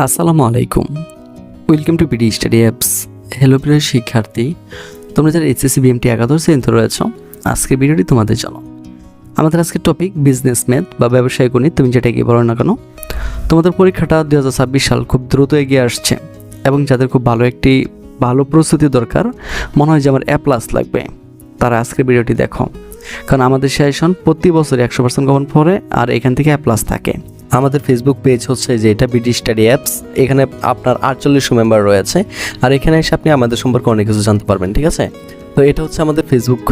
আসসালামু আলাইকুম। Welcome to PD study apps hello প্রিয় শিক্ষার্থী। তোমরা যারা এইচএসসি বিএমটি একাদশ শ্রেণীতে রয়েছ, আজকের ভিডিওটি তোমাদের জন্য। আমাদের আজকের টপিক বিজনেস ম্যাথ বা ব্যবসায় গণিত। তুমি যেটা এগিয়ে বলো না কেন? তোমাদের পরীক্ষাটা দু হাজার ছাব্বিশ সাল খুব দ্রুত এগিয়ে আসছে এবং যাদের খুব ভালো একটি ভালো প্রস্তুতি দরকার, মনে হয় যে আমার অ্যাপ প্লাস লাগবে। তারা আজকের ভিডিওটি দেখো। কারণ আমাদের সেশন প্রতি বছর একশো পার্সেন্ট কমন পড়ে আর এখান থেকে অ্যাপ প্লাস থাকে। আমাদের ফেসবুক পেজ হচ্ছে যে এটা বিডি স্টাডি অ্যাপস এখানে আপনার আটচল্লিশশো মেম্বার রয়েছে, আর এখানে এসে আপনি আমাদের সম্পর্কে অনেক কিছু জানতে পারবেন, ঠিক আছে? তো এটা হচ্ছে আমাদের ফেসবুক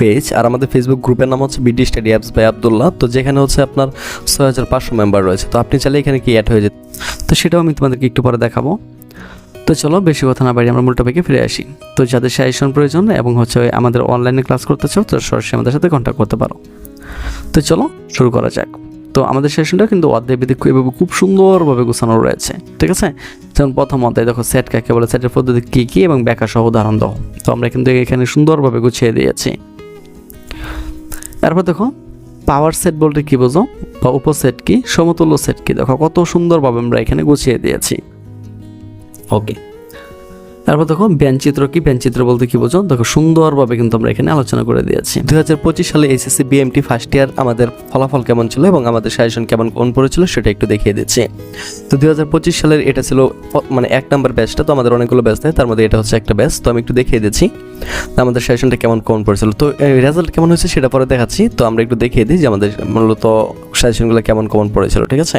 পেজ আর আমাদের ফেসবুক গ্রুপের নাম হচ্ছে BD study apps by Abdullah তো যেখানে হচ্ছে আপনার ছয় হাজার পাঁচশো মেম্বার রয়েছে, তো আপনি চাইলে এখানে কি অ্যাড হয়ে যেতে তো সেটাও আমি তোমাদেরকে একটু পরে দেখাবো। তো চলো, বেশি কথা না বাড়ি আমরা মূল টপিকে ফিরে আসি। তো যাদের সাজেশন প্রয়োজন এবং হচ্ছে আমাদের অনলাইনে ক্লাস করতে চাও, তো সরাসরি আমাদের সাথে কন্ট্যাক্ট করতে পারো। তো চলো, শুরু করা যাক। তো আমাদের সেশনটা কিন্তু অধ্যায় ভিত্তিক এভাবে খুব সুন্দরভাবে গোছানো রয়েছে, ঠিক আছে? যেমন প্রথম অধ্যায়, দেখো সেট কাকে বলে? সেটের পদ্ধতি কী কী এবং ব্যাখ্যা সহ উদাহরণ দাও। তো আমরা কিন্তু এখানে সুন্দরভাবে গুছিয়ে দিয়েছি। তারপর দেখো পাওয়ার সেট বলতে কি বোঝো? বা উপসেট কি? সমতুল্য সেট কি? দেখো, কত সুন্দরভাবে আমরা এখানে গুছিয়ে দিয়েছি। ওকে তারপর দেখো ব্যঞ্চিত্র কি? ব্যঞ্চিত্র বলতে কি বোঝো? দেখো সুন্দরভাবে কিন্তু আমরা এখানে আলোচনা করে দিয়েছি। দুই হাজার পঁচিশ সালে এসএসসি বিএমটি ফার্স্ট ইয়ার আমাদের ফলাফল কেমন ছিল এবং আমাদের সাজেশন কেমন কোন পড়েছিল সেটা একটু দেখিয়ে দিচ্ছি। তো দুই হাজার পঁচিশ সালের এটা ছিল মানে এক নম্বর ব্যাচটা তো আমাদের অনেকগুলো ব্যাচ থাকে, তার মধ্যে এটা হচ্ছে একটা ব্যাচ তো আমি একটু দেখিয়ে দিচ্ছি। আমাদের সাজেশনটা কেমন, কোন পড়েছিল? তো রেজাল্ট কেমন হয়েছে সেটা পরে দেখাচ্ছি, তো আমরা একটু দেখিয়ে দিই যে আমাদের মূলত সাজেশনগুলো কেমন কমন পড়েছিল, ঠিক আছে?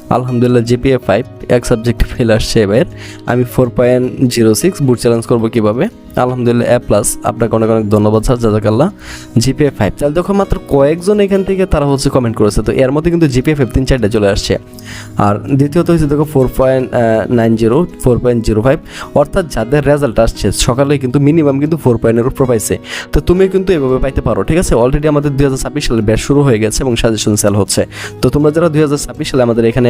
আলহামদুলিল্লাহ জিপিএ ফাইভ এক সাবজেক্ট ফেল আসছে এবার। আমি four point zero six board challenge করব কীভাবে? আলহামদুলিল্লাহ এ প্লাস আপনাকে অনেক অনেক ধন্যবাদ স্যার জাজাকাল্লাহ। জিপিএ ফাইভ তাহলে দেখো মাত্র কয়েকজন এখান থেকে তারা হচ্ছে কমেন্ট করেছে। তো এর মধ্যে কিন্তু জিপিএ ফাইভ তিন চারটে চলে আসছে। আর দ্বিতীয়ত হচ্ছে দেখো four point nine zero four point zero five অর্থাৎ যাদের রেজাল্ট আসছে, সকালে কিন্তু মিনিমাম কিন্তু ফোর পয়েন্টের উপর পাইছে। তো তুমি কিন্তু এভাবে পাইতে পারো, ঠিক আছে? অলরেডি আমাদের দুই হাজার ছাব্বিশ সালে ব্যাচ শুরু হয়ে গেছে এবং সাজেশন সেল হচ্ছে। তো তোমরা যারা দুই হাজার ছাব্বিশ সালে আমাদের এখানে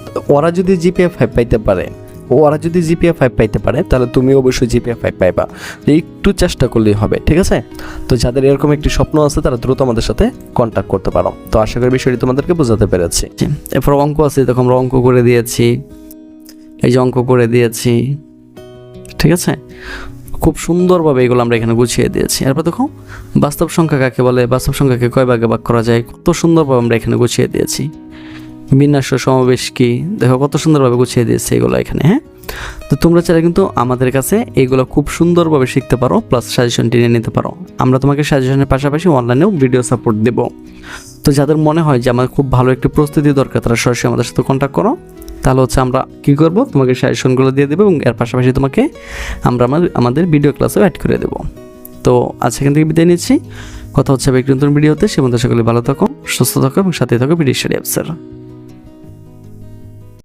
ওরা যদি জিপিএ ফাইভ পাইতে পারে, ওরা যদি জিপিএ ফাইভ পাইতে পারে, তাহলে তুমি অবশ্যই জিপিএ ফাইভ পাইবা। একটু চেষ্টা করলেই হবে, ঠিক আছে? তো যাদের এরকম একটি স্বপ্ন আছে, তারা দ্রুত আমাদের সাথে কন্ট্যাক্ট করতে পারো। তো আশা করি বিষয়টি তোমাদেরকে বোঝাতে পেরেছি। এরপর অঙ্ক আছে দেখো আমরা অঙ্ক করে দিয়েছি। এই যে অঙ্ক করে দিয়েছি, ঠিক আছে? খুব সুন্দরভাবে এগুলো আমরা এখানে গুছিয়ে দিয়েছি। এরপর দেখো, বাস্তব সংখ্যা কাকে বলে? বাস্তব সংখ্যাকে কয় ভাগে ভাগ করা যায়? কত সুন্দরভাবে আমরা এখানে গুছিয়ে দিয়েছি। বিন্যাস সমাবেশ কি? দেখো কত সুন্দরভাবে গুছিয়ে দিয়েছে এগুলো এখানে হ্যাঁ? তো তোমরা চাইলে কিন্তু আমাদের কাছে এগুলো খুব সুন্দরভাবে শিখতে পারো প্লাস সাজেশন টেনে নিতে পারো। আমরা তোমাকে সাজেশনের পাশাপাশি অনলাইনেও ভিডিও সাপোর্ট দেব। তো যাদের মনে হয় যে আমার খুব ভালো একটি প্রস্তুতি দরকার, তারা সরাসরি আমাদের সাথে কন্ট্যাক্ট করো। তাহলে হচ্ছে আমরা কী করব? তোমাকে সাজেশনগুলো দিয়ে দেবো এবং এর পাশাপাশি তোমাকে আমরা আমাদের ভিডিও ক্লাসেও অ্যাড করে দেবো। তো আজ এখান থেকে বিদায় নিচ্ছি। কথা হচ্ছে নতুন ভিডিওতে সে মধ্যে সকলে ভালো থাকো, সুস্থ থাকো এবং সাথে থাকো স্টাডি অ্যাপসের